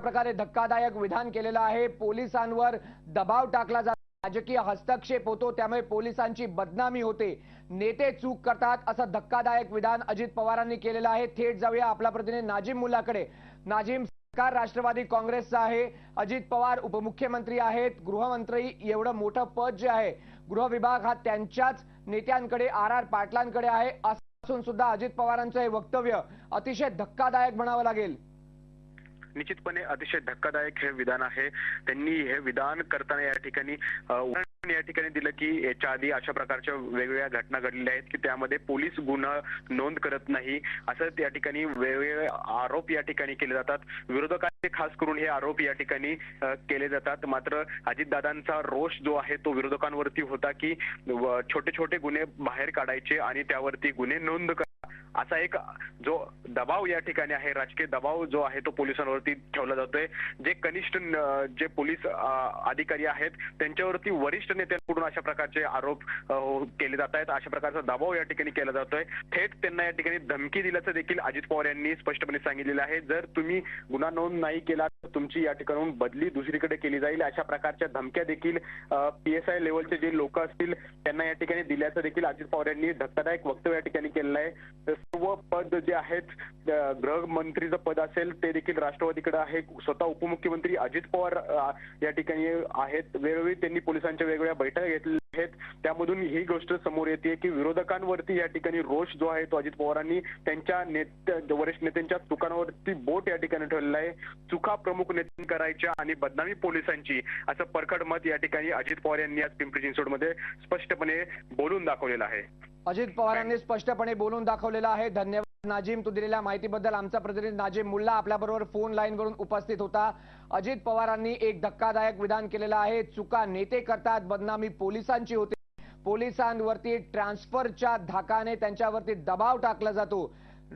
प्रकारे धक्कादायक विधान केलेलं आहे. पोलिसांवर दबाव टाकला जातो. राजकीय हस्तक्षेप होतो त्यामुळे पोलिसांची बदनामी होते. नेते चूक करतात असं धक्कादायक विधान अजित पवारांनी केलेलं आहे. थेट जाऊया आपला प्रतिनिधी नाजिम मुलाकडे. नाजिम सरकार राष्ट्रवादी काँग्रेसचं आहे. अजित पवार उपमुख्यमंत्री आहेत. गृहमंत्री एवढं मोठं पद जे आहे गृह विभाग हा त्यांच्याच नेत्यांकडे आर आर पाटलांकडे आहे. असून सुद्धा अजित पवारांचं हे वक्तव्य अतिशय धक्कादायक म्हणावं लागेल. निश्चितपणे अतिशय धक्कादायक हे विधान आहे. त्यांनी हे विधान करताना या ठिकाणी या ठिकाणी दिलं की याच्या आधी अशा प्रकारच्या वेगवेगळ्या घटना घडलेल्या आहेत की त्यामध्ये पोलीस गुन्हा नोंद करत नाही. असं या ठिकाणी वेगवेगळे आरोप या ठिकाणी केले जातात. विरोधकांचे खास करून हे आरोप या ठिकाणी केले जातात. मात्र अजितदादांचा रोष जो आहे तो विरोधकांवरती होता की व- छोटे छोटे गुन्हे बाहेर काढायचे आणि त्यावरती गुन्हे नोंद करा. असा एक जो दबाव या ठिकाणी आहे. राजकीय दबाव जो आहे तो पोलिसांवरती ठेवला जातोय. जे कनिष्ठ जे पोलीस अधिकारी आहेत त्यांच्यावरती वरिष्ठ नेत्यांकडून अशा प्रकारचे आरोप हो, केले जात आहेत. अशा प्रकारचा दबाव या ठिकाणी केला जातोय. थेट त्यांना या ठिकाणी धमकी दिल्याचं देखील अजित पवार यांनी स्पष्टपणे सांगितलेलं आहे. जर तुम्ही गुन्हा नोंद नाही केला तर तुमची या ठिकाणून बदली दुसरीकडे केली जाईल. अशा प्रकारच्या धमक्या देखील पी एस आय लेवलचे जे लोक असतील त्यांना या ठिकाणी दिल्याचं देखील अजित पवार यांनी धक्कादायक वक्तव्य या ठिकाणी केलेलं आहे. सर्व पद जे आहेत गृहमंत्रीचं पद असेल ते देखील राष्ट्रवादीकडे आहे. स्वतः उपमुख्यमंत्री अजित पवार या ठिकाणी आहेत. वेळोवेळी त्यांनी पोलिसांच्या वेगवेगळ्या बैठका घेतलेल्या आहेत. त्यामधून ही गोष्ट समोर येते की विरोधकांवरती या ठिकाणी रोष जो आहे तो अजित पवारांनी त्यांच्या नेत्या वरिष्ठ नेत्यांच्या चुकांवरती बोट या ठिकाणी ठेवलेला आहे. चुका प्रमुख नेत्यां करायच्या आणि बदनामी पोलिसांची असं परखड मत या ठिकाणी अजित पवार यांनी आज पिंपरी चिंचवडमध्ये स्पष्टपणे बोलून दाखवलेलं आहे. अजित पवारांनी स्पष्टपणे बोलून दाखवलेलं आहे. धन्यवाद. नाजिम तू दिलेल्या माहितीबद्दल आमचा प्रतिनिधी नाजिम मुल्ला आपल्याबरोबर फोन लाईनवरून उपस्थित होता. अजित पवारांनी एक धक्कादायक विधान केलेलं आहे. चुका नेते करतात बदनामी पोलिसांची होते. पोलिसांवरती ट्रान्सफरच्या धाकाने त्यांच्यावरती दबाव टाकला जातो.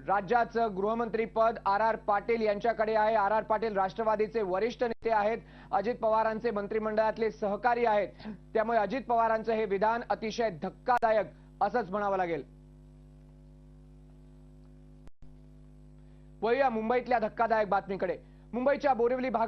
राज्याचं गृहमंत्री पद आर आर पाटील यांच्याकडे आहे. आर आर पाटील राष्ट्रवादीचे वरिष्ठ नेते आहेत. अजित पवारांचे मंत्रिमंडळातले सहकारी आहेत. त्यामुळे अजित पवारांचं हे विधान अतिशय धक्कादायक असंच म्हणावं लागेल. वळूया मुंबईतल्या धक्कादायक बातमीकडे. मुंबईच्या बोरिवली भागात